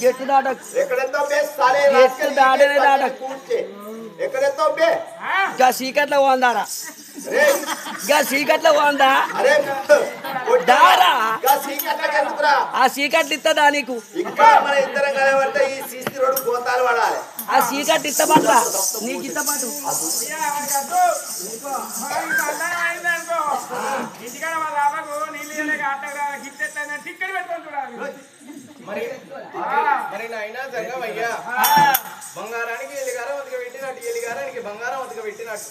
గెట్టు దాటకు పోందారా పోందా దారా ఆ సీకట్లు ఇస్తుందా నీకు ఆ చీకట్లు ఇస్తపట్రా నీకు ఇస్తపట్టు ఇంటికాడ వాళ్ళ బాబాకు నీళ్ళు గిట్టెట్లయినా టిక్కెట్ పెట్టుకొని చూడాలి మరి మరి నాయన జంగమయ్యా బంగారానికి ఎలిగారం అతిగా పెట్టినట్టు ఎలిగారానికి బంగారం అతిగా పెట్టినట్టు.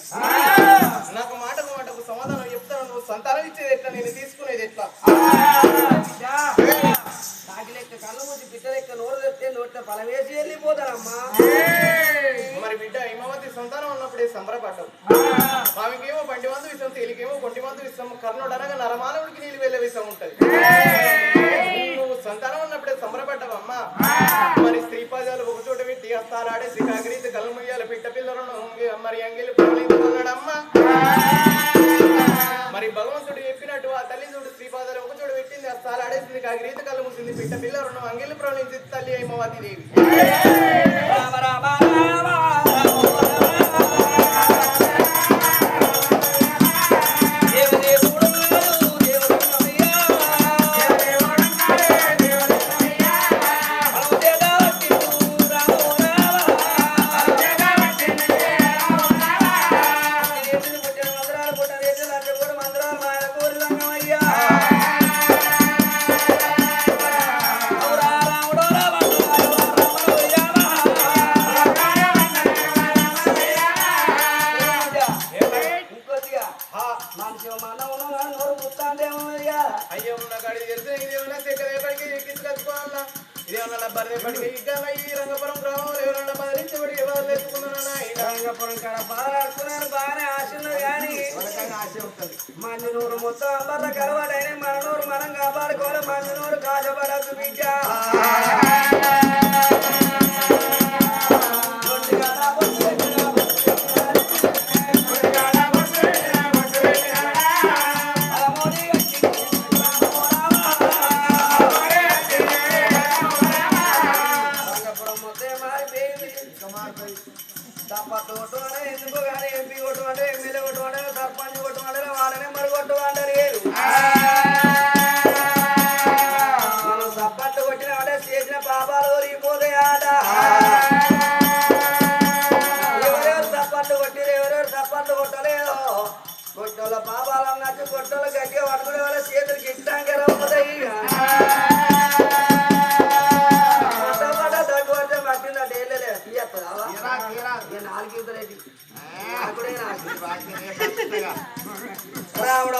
నాకు మాటకు మాటకు సమాధానం చెప్తాను నువ్వు సంతానం ఇచ్చేది ఎట్లా? నేను తీసుకునేది ఎట్లా? లెక్క కళ్ళు మూసి పిట్ట లెక్క నోరు తెస్తే నోట్ల పలవేసి వెళ్ళిపోతారమ్మా మరి బిడ్డ హిమవతి సంతానం ఉన్నప్పుడే సంబరపడ్డావు. ఆమెకేమో బండి మందు విషం తేలికేమో కొంటి మందు విషం కర్ణుడు అనగా నరమానవుడికి నీళ్ళు వెళ్ళే విషం ఉంటది. చోట పెట్టి హస్తాలాడే పిట్ట పిల్లలను మరి అంగిలి అమ్మా మరి భగవంతుడు చెప్పినట్టు ఆ తల్లి చూడు శ్రీపాదాలు ఒక చూడు పెట్టింది ఆ ఆడేసింది కాగ్రీతి కళ్ళు మూసింది పిట్ట పిల్లలను అంగిలి ప్రవళించింది తల్లి అయిమవతి దేవి. మన నూరు మొత్తం అందరిలో కలవాడైనా మన నూరు మనం కాపాడుకోవాలి మన నూరు కాజపడద్దు బిడ్డ రాముడు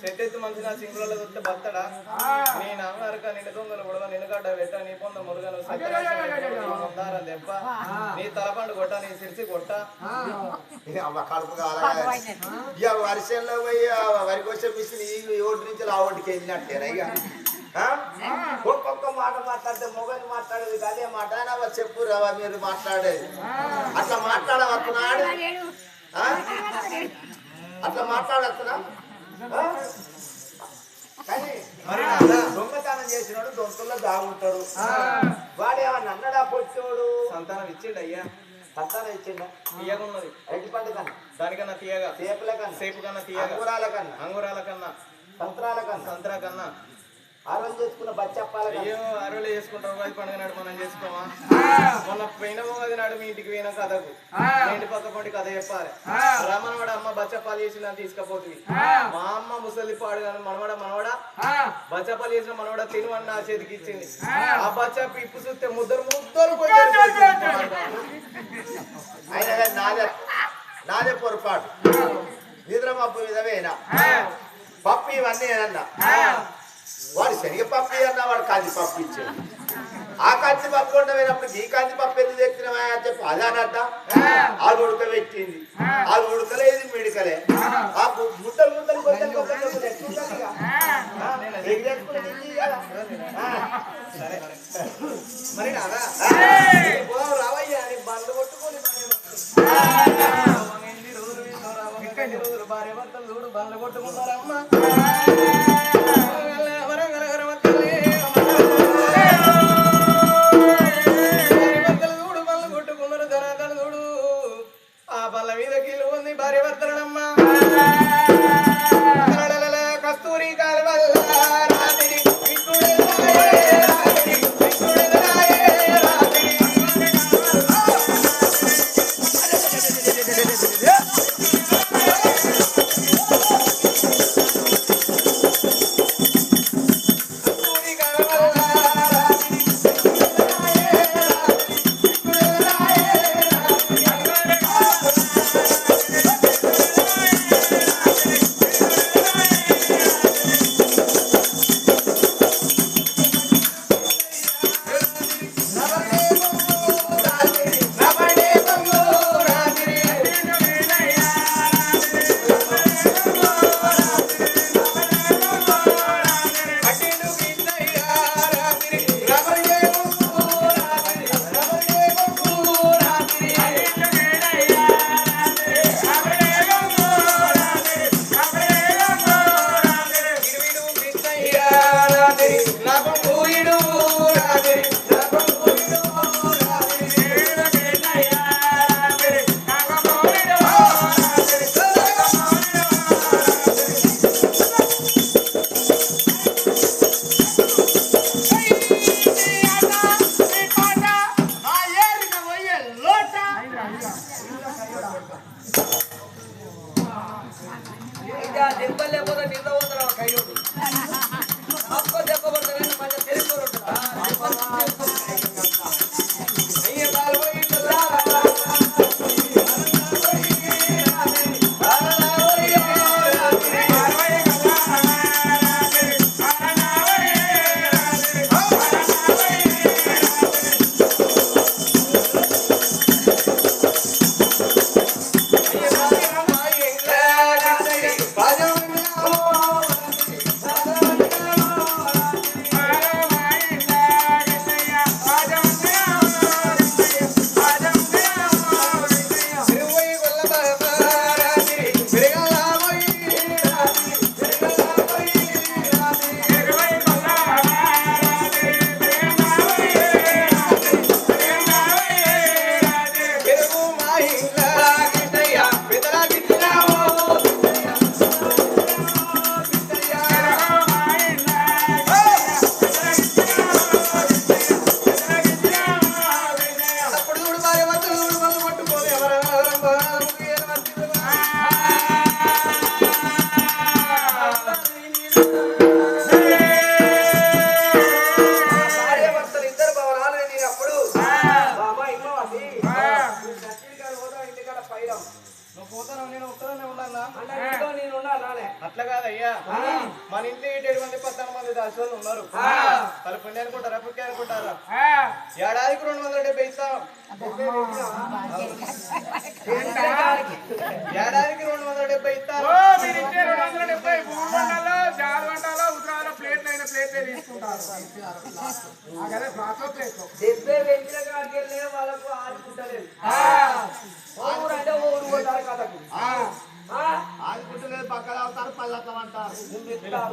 సెట్టెత్తు మంచిగా సింగులలో దొరికితే బత్తడా? నీ నాన్న నరక నిన్ను దొంగలు పొడవ నిన్ను గడ్డ పెట్ట? నీ పొంద మురుగను సత్యనారాయణ దెబ్బ. నీ తలపండు కొట్ట? నీ సిరిసి కొట్ట? కడుపు కావాలి వర్షంలో పోయి ఆ వరి కోసే మిషన్ ఈ ఓటు నుంచి ఆ ఓటుకి వెళ్ళినట్టేనా ఇక? ఒక్కొక్క మాట మాట్లాడితే మొగని మాట్లాడేది అదే మాట. అని చెప్పు రావా మీరు మాట్లాడేది. అట్లా మాట్లాడవస్తున్నాడు అట్లా మాట్లాడవస్తున్నా కానీ? దొంగతనం చేసినాడు దొంతుల్లో దాగుంటాడు. వాడు ఏమన్నా అన్నడా పొచ్చోడు సంతానం ఇచ్చిండు అయ్యా? సంతానం ఇచ్చిండా? తీయగా ఉన్నది అరటి పండు కన్నా? దానికన్నా తీయగా? సేపుల కన్నా? సేపు కన్నా తీయగా? అంగురాల కన్నా? అంగురాల కన్నా? సంత్రాల కన్నా? సంతరా కన్నా? ఆ రోజు చేసుకున్న బచ్చప్పాల అయ్యో అరువులు చేసుకుంటాం ఉగాది పండుగ నాడు మనం చేసుకోమా మొన్న పోయిన ఉగాది నాడు మీ ఇంటికి పోయిన కథకు. ఇంటి పక్క పొంటి కథ చెప్పాలి. రమణవాడ అమ్మ బచ్చపాలు చేసిందని తీసుకపోతుంది. మా అమ్మ ముసలి పాడు కానీ మనవాడ మనవాడ? బచ్చపాలు చేసిన మనవాడ తినవని నా చేతికి ఇచ్చింది. ఆ. బచ్చ ఇప్పు చూస్తే ముద్దరు ముద్దరు అయినా నాదే నాదే పొరపాటు. నిద్ర మబ్బు మీదవేనా పప్పు ఇవన్నీ ఏదన్నా వాడు శనగ పప్పు అన్నా వాడు కంది పప్పు ఇచ్చాడు ఆ కంది పప్పు ఉండమైనప్పుడు ఈ కంది పప్పు ఎందుకు తెచ్చినవా అని చెప్పి. అదానట అది ఉడకబెట్టింది అది ఉడకలేదు మిడకలే. ఆ ముద్దలు ముద్దలు కదా? ఆ, మరి రావయ్యా అని బండ్లు కొట్టుకొని రోజులు భార్య భర్తలు చూడు బండ్లు కొట్టుకున్నారమ్మా ఉంది భార్య భర్తలమ్మా అట్లా కాదయ్యా. మన ఇంట్లో ఏడు మంది పద్నాలుగు మంది దాచులు ఉన్నారు. వాళ్ళు పుణ్య అనుకుంటారా పుణ్య అనుకుంటారా? ఏడాదికి రెండు వందల డెబ్బై ఇస్తాం. ఏడాదికి రెండు వందల డెబ్బై ఇస్తారు రెండు వందల డెబ్బై మండలో ఉత్తరాల ప్లేట్లు అయిన ప్లేట్లే తీసుకుంటారు? డెబ్బై పెంచిన కాడికి వెళ్ళే వాళ్ళకు ఆడుకుంటలేదు ఊరు అంటే ఊరు పోతారు కథకు ఆ?